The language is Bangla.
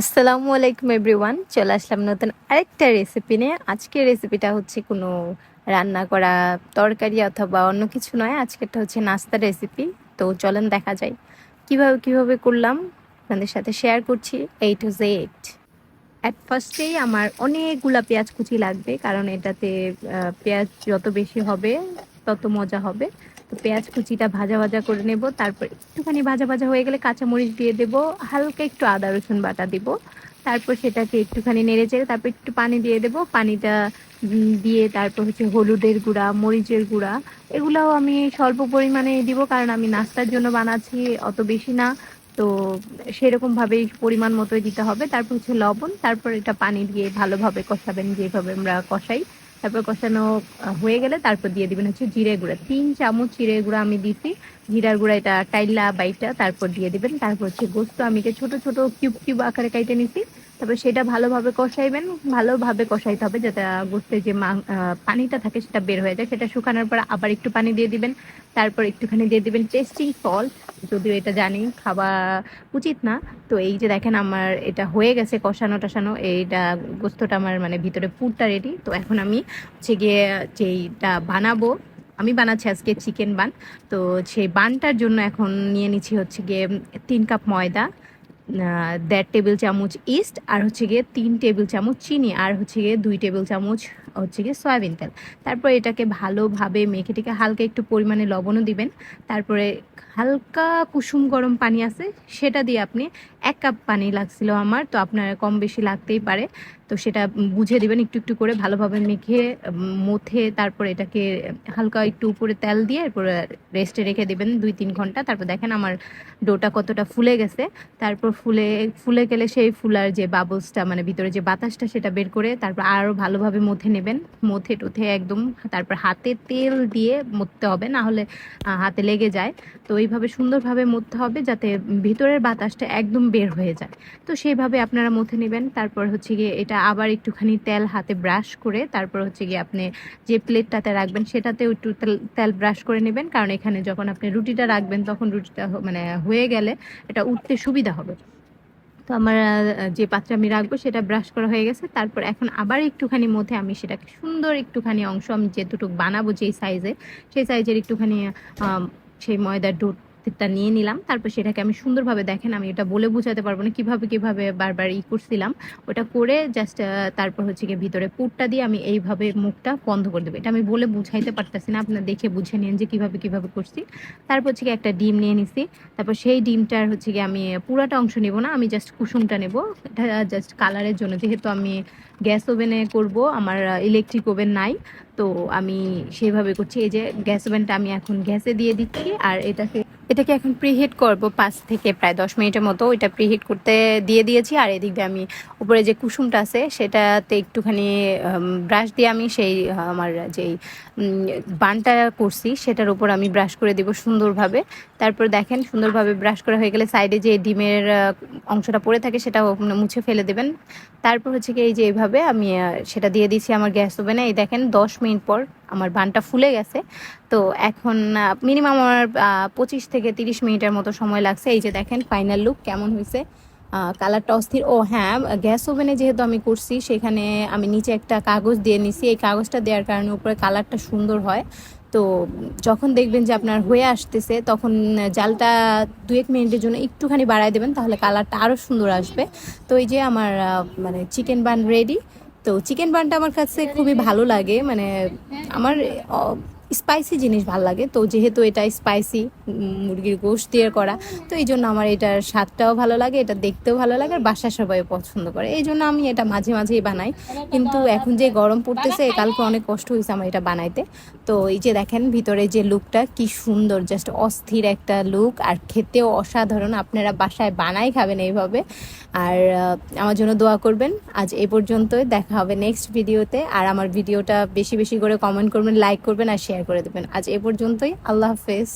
আসসালামু আলাইকুম এভরিওয়ান, চলে আসলাম নতুন আরেকটা রেসিপি নিয়ে। আজকের রেসিপিটা হচ্ছে কোনো রান্না করা তরকারি অথবা অন্য কিছু নয়, আজকেরটা হচ্ছে নাস্তার রেসিপি তো চলেন দেখা যায় কীভাবে কীভাবে করলাম আপনাদের সাথে শেয়ার করছি এই টু জেড অ্যাট ফার্স্টেই আমার অনেকগুলা পেঁয়াজ কুচি লাগবে, কারণ এটাতে পেঁয়াজ যত বেশি হবে, তত মজা হবে। তো পেঁয়াজ কুচিটা ভাজা ভাজা করে নেব। তারপর একটুখানি ভাজা ভাজা হয়ে গেলে কাঁচামরিচ দিয়ে দেব। হালকা একটু আদা, রসুন বাটা দিব। তারপর সেটাকে একটুখানি নেড়ে চেড়ে তারপর একটু পানি দিয়ে দেব। পানিটা দিয়ে তারপর হচ্ছে হলুদের গুঁড়া, মরিচের গুঁড়া, এগুলাও আমি স্বল্প পরিমাণে দিব কারণ আমি নাস্তার জন্য বানাচ্ছি অত বেশি না। তো সেরকম ভাবেই পরিমাণ মতোই দিতে হবে। তারপর হচ্ছে লবণ, তারপর এটা পানি দিয়ে ভালোভাবে কষাবেন, যেভাবে আমরা কষাই। তারপর কষানো হয়ে গেলে তারপর দিয়ে দিবেন হচ্ছে জিরে গুঁড়া। তিন চামচ জিরে গুঁড়া আমি দিছি। জিরার গুঁড়া এটা টাইলা বাইটা তারপর দিয়ে দিবেন। তারপর হচ্ছে গোস্ত, আমি এটা ছোট ছোট কিউব কিউব আকারে কাইটে নিছি। তারপর সেটা ভালোভাবে কষাইবেন ভালোভাবে কষাইতে হবে যাতে আহ, গোস্তের যে পানিটা থাকে সেটা বের হয়ে যায়। সেটা শুকানোর পর আবার একটু পানি দিয়ে দিবেন তারপর একটুখানি দিয়ে দিবেন টেস্টিং সল্ট যদিও এটা জানি খাওয়া উচিত না। তো এই যে দেখেন আমার এটা হয়ে গেছে কষানো টষানো এইটা গোস্তটা আমার মানে ভিতরে পুরটা রেডি তো এখন আমি হচ্ছে গিয়ে যেইটা বানাবো আমি বানাচ্ছি আজকে চিকেন বান তো সেই বানটার জন্য এখন নিয়ে নিচ্ছি হচ্ছে গিয়ে তিন কাপ ময়দা দেড় টেবিল চামচ ইস্ট, আর হচ্ছে গিয়ে তিন টেবিল চামচ চিনি, আর হচ্ছে গিয়ে দুই টেবিল চামচ হচ্ছে গিয়ে সয়াবিন তেল। তারপর এটাকে ভালোভাবে মেখে টেকে হালকা একটু পরিমাণে লবণও দিবেন। তারপরে হালকা কুসুম গরম পানি আছে, সেটা দিয়ে আপনি এক কাপ পানি লাগছিল আমার, তো আপনার কম বেশি লাগতেই পারে। তো সেটা বুঝে দিবেন, একটু একটু করে ভালোভাবে মেখে, মথে, তারপর এটাকে হালকা একটু উপরে তেল দিয়ে এরপর রেস্টে রেখে দিবেন দুই তিন ঘণ্টা। তারপর দেখেন আমার ডোটা কতটা ফুলে গেছে। তারপর ফুলে ফুলে গেলে সেই ফুলার যে বাবলসটা মানে ভিতরে যে বাতাসটা, সেটা বের করে তারপর আরও ভালোভাবে মথে নেবেন। মথে টুথে একদম তারপর হাতে তেল দিয়ে মথতে হবে, না হলে হাতে লেগে যায়। তো এইভাবে সুন্দরভাবে মথতে হবে যাতে ভিতরের বাতাসটা একদম বের হয়ে যায়। তো সেইভাবে আপনারা মথে নেবেন। তারপর হচ্ছে গিয়ে এটা আবার একটুখানি তেল হাতে ব্রাশ করে, তারপর হচ্ছে গিয়ে আপনি যে প্লেটটাতে রাখবেন সেটাতেও একটু তেল ব্রাশ করে নেবেন। কারণ এখানে যখন আপনি রুটিটা রাখবেন, তখন রুটিটা মানে হয়ে গেলে এটা উঠতে সুবিধা হবে। তো আমার যে পাত্রে আমি রাখব সেটা ব্রাশ করা হয়ে গেছে। তারপর এখন আবার একটুখানি মধ্যে আমি সেটাকে সুন্দর একটুখানি অংশ আমি যে দুটো বানাবো যেই সাইজে সেই সাইজের একটুখানি সেই ময়দার ডোটা নিয়ে নিলাম। তারপর সেটাকে আমি সুন্দরভাবে দেখেন, আমি এটা বলে বোঝাতে পারব না কীভাবে কীভাবে বারবার ই করছিলাম। ওটা করে জাস্ট তারপর হচ্ছে গিয়ে ভিতরে পুরটা দিয়ে আমি এইভাবে মুখটা বন্ধ করে দেবো। এটা আমি বলে বুঝাইতে পারতেছি না, আপনার দেখে বুঝে নিন যে কীভাবে কীভাবে করছি। তারপর হচ্ছে গিয়ে একটা ডিম নিয়ে নিছি। তারপর সেই ডিমটার হচ্ছে গিয়ে আমি পুরাটা অংশ নেব না, আমি জাস্ট কুসুমটা নেব। এটা জাস্ট কালারের জন্য, যেহেতু আমি গ্যাস ওভেনে করব, আমার ইলেকট্রিক ওভেন নাই, তো আমি সেভাবে করছি। এই যে গ্যাস ওভেনটা আমি এখন গ্যাসে দিয়ে দিচ্ছি, আর এটাকে এটাকে এখন প্রিহিট করব পাঁচ থেকে প্রায় দশ মিনিটের মতো। ওইটা প্রিহিট করতে দিয়ে দিয়েছি, আর এদিক দিয়ে আমি উপরে যে কুসুমটা আছে, সেটাতে একটুখানি ব্রাশ দিয়ে আমি সেই আমার যেই বানটা করছি, সেটার উপর আমি ব্রাশ করে দিব সুন্দরভাবে। তারপর দেখেন, সুন্দরভাবে ব্রাশ করা হয়ে গেলে সাইডে যে ডিমের অংশটা পড়ে থাকে সেটা মুছে ফেলে দেবেন। তারপর হচ্ছে কি, এই যে এইভাবে আমি সেটা দিয়ে দিয়েছি আমার গ্যাস ওভেনে। এই দেখেন, দশ মিনিট পর আমার বানটা ফুলে গেছে। তো এখন মিনিমাম আমার পঁচিশ থেকে তিরিশ মিনিটের মতো সময় লাগছে। এই যে দেখেন ফাইনাল লুক কেমন হয়েছে। কালারটা অস্থির। ও হ্যাঁ গ্যাস ওভেনে যেহেতু আমি করছি, সেখানে আমি নিচে একটা কাগজ দিয়ে নিছি। এই কাগজটা দেওয়ার কারণে উপরে কালারটা সুন্দর হয়। তো যখন দেখবেন যে আপনার হয়ে আসতেছে, তখন জালটা দু এক মিনিটের জন্য একটুখানি বাড়ায় দেবেন, তাহলে কালারটা আরও সুন্দর আসবে। তো এই যে আমার মানে চিকেন বান রেডি তো চিকেন বানটা আমার কাছে খুবই ভালো লাগে। মানে আমার স্পাইসি জিনিস ভালো লাগে। তো যেহেতু এটা স্পাইসি মুরগির গোশ দিয়ে করা, তো এই জন্য আমার এটার স্বাদটাও ভালো লাগে, এটা দেখতেও ভালো লাগে, আর বাসার সবাই পছন্দ করে। এই জন্য আমি এটা মাঝে মাঝেই বানাই। কিন্তু এখন যে গরম পড়তেছে, কালকে অনেক কষ্ট হয়েছে আমার এটা বানাইতে। তো এই যে দেখেন, ভিতরে যে লুকটা, কি সুন্দর জাস্ট অস্থির একটা লুক, আর খেতেও অসাধারণ। আপনারা বাসায় বানাই খাবেন এইভাবে। আর আমার জন্য দোয়া করবেন। আজ এ পর্যন্তই, দেখা হবে নেক্সট ভিডিওতে আর আমার ভিডিওটা বেশি বেশি করে কমেন্ট করবেন লাইক করবেন, আর শেয়ার করে দেবেন। আজ এ পর্যন্তই। আল্লাহ হাফেজ।